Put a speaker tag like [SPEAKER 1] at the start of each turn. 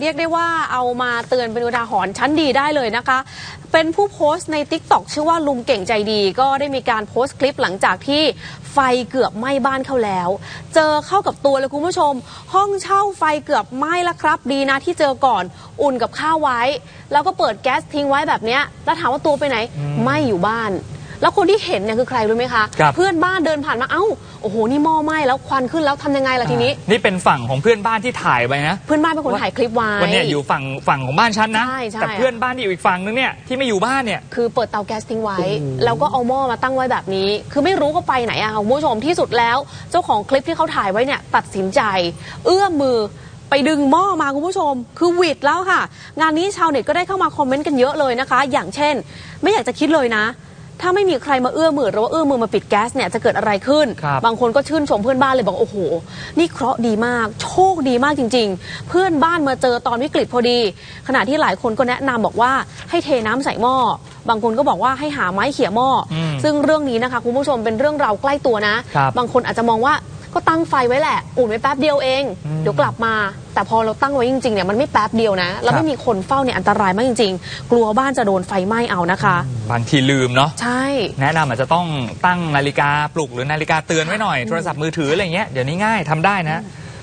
[SPEAKER 1] เรียกได้ว่าเอามาเตือนเป็นอุทาหรณ์ชั้นดีได้เลยนะคะ เป็นผู้โพสต์ใน t ิ k t o k ชื่อว่าลุงเก่งใจดี ก็ได้มีการโพสต์คลิปหลังจากที่ไฟเกือบไหม้บ้านเขาแล้ว เจอเข้ากับตัวเลยคุณผู้ชม ห้องเช่าไฟเกือบไหม้แล้วครับ ดีนะที่เจอก่อนอุ่นกับข้าวไว้ แล้วก็เปิดแก๊สทิ้งไว้แบบเนี้ยแล้วถามว่าตัวไปไหน ไม่อยู่บ้าน แล้วคนที่เห็นเนี่ยคือใครรู้ไหมคะ
[SPEAKER 2] ครับ
[SPEAKER 1] เพื่อนบ้านเดินผ่านมาเอ้าโอ้โหนี่หม้อไหม้แล้วควันขึ้นแล้วทำยังไงล่ะทีนี้
[SPEAKER 2] นี่เป็นฝั่งของเพื่อนบ้านที่ถ่ายไปนะ
[SPEAKER 1] เพื่อนบ้านเป็นคนถ่ายคลิปไว้
[SPEAKER 2] วันเนี้ยอยู่ฝั่งฝั่งของบ้านฉันนะ
[SPEAKER 1] ใช่ใช่
[SPEAKER 2] แต่เพื่อนบ้านที่อยู่อีกฝั่งนึงเนี่ยที่ไม่อยู่บ้านเนี่ย
[SPEAKER 1] คือเปิดเตาแก๊สทิ้งไว้ แล้วก็เอาหม้อมาตั้งไว้แบบนี้ คือไม่รู้เขาไปไหนอะค่ะคุณผู้ชมที่สุดแล้ว เจ้าของคลิปที่เขาถ่ายไว้เนี่ยตัดสินใจ เอื้อมมือไปดึงหม้อมาคุณผู้ชม คือหวิดแล้วค่ะ งานนี้ชาวเน็ตก็ได้เข้ามาคอมเมนต์กันเยอะเลยนะคะ อย่างเช่น ไม่อยากจะคิดเลยนะ ถ้าไม่มีใครมาเอื้อมมือหรือว่าเอื้อมมือมาปิดแก๊สเนี่ยจะเกิดอะไรขึ้น
[SPEAKER 2] ครับ
[SPEAKER 1] บางคนก็ชื่นชมเพื่อนบ้านเลยบอกโอ้โห นี่เคราะห์ดีมาก โชคดีมากจริง ๆ เพื่อนบ้านมาเจอตอนวิกฤตพอดี ขณะที่หลายคนก็แนะนำบอกว่าให้เทน้ำใส่หม้อ บางคนก็บอกว่าให้หาไม้เขี่ยหม้ออ
[SPEAKER 2] ม
[SPEAKER 1] ซึ่งเรื่องนี้นะคะคุณผู้ชมเป็นเรื่องราวใกล้ตัวนะ
[SPEAKER 2] ครับ
[SPEAKER 1] บางคนอาจจะมองว่าก็ตั้งไฟไว้แหละ อุ่นไว้แป๊บเดียวเอง
[SPEAKER 2] อืม
[SPEAKER 1] เดี๋ยวกลับมา แต่พอเราตั้งไว้จริงๆเนี่ยมันไม่แป๊บเดียวนะ แล้ว
[SPEAKER 2] ครั
[SPEAKER 1] ไม่
[SPEAKER 2] บ
[SPEAKER 1] มีคนเฝ้าเนี่ยอันตรายมากจริง ๆ กลัวบ้านจะโดนไฟไหม้เอานะคะ
[SPEAKER 2] บางทีลืมเนาะ
[SPEAKER 1] ใช่
[SPEAKER 2] แนะนำอาจจะต้องตั้งนาฬิกาปลุกหรือนาฬิกาเตือนไว้หน่อยโทรศัพท์มือถืออะไรเงี้ยเดี๋ยวนี้ง่ายทำได้นะ
[SPEAKER 1] อ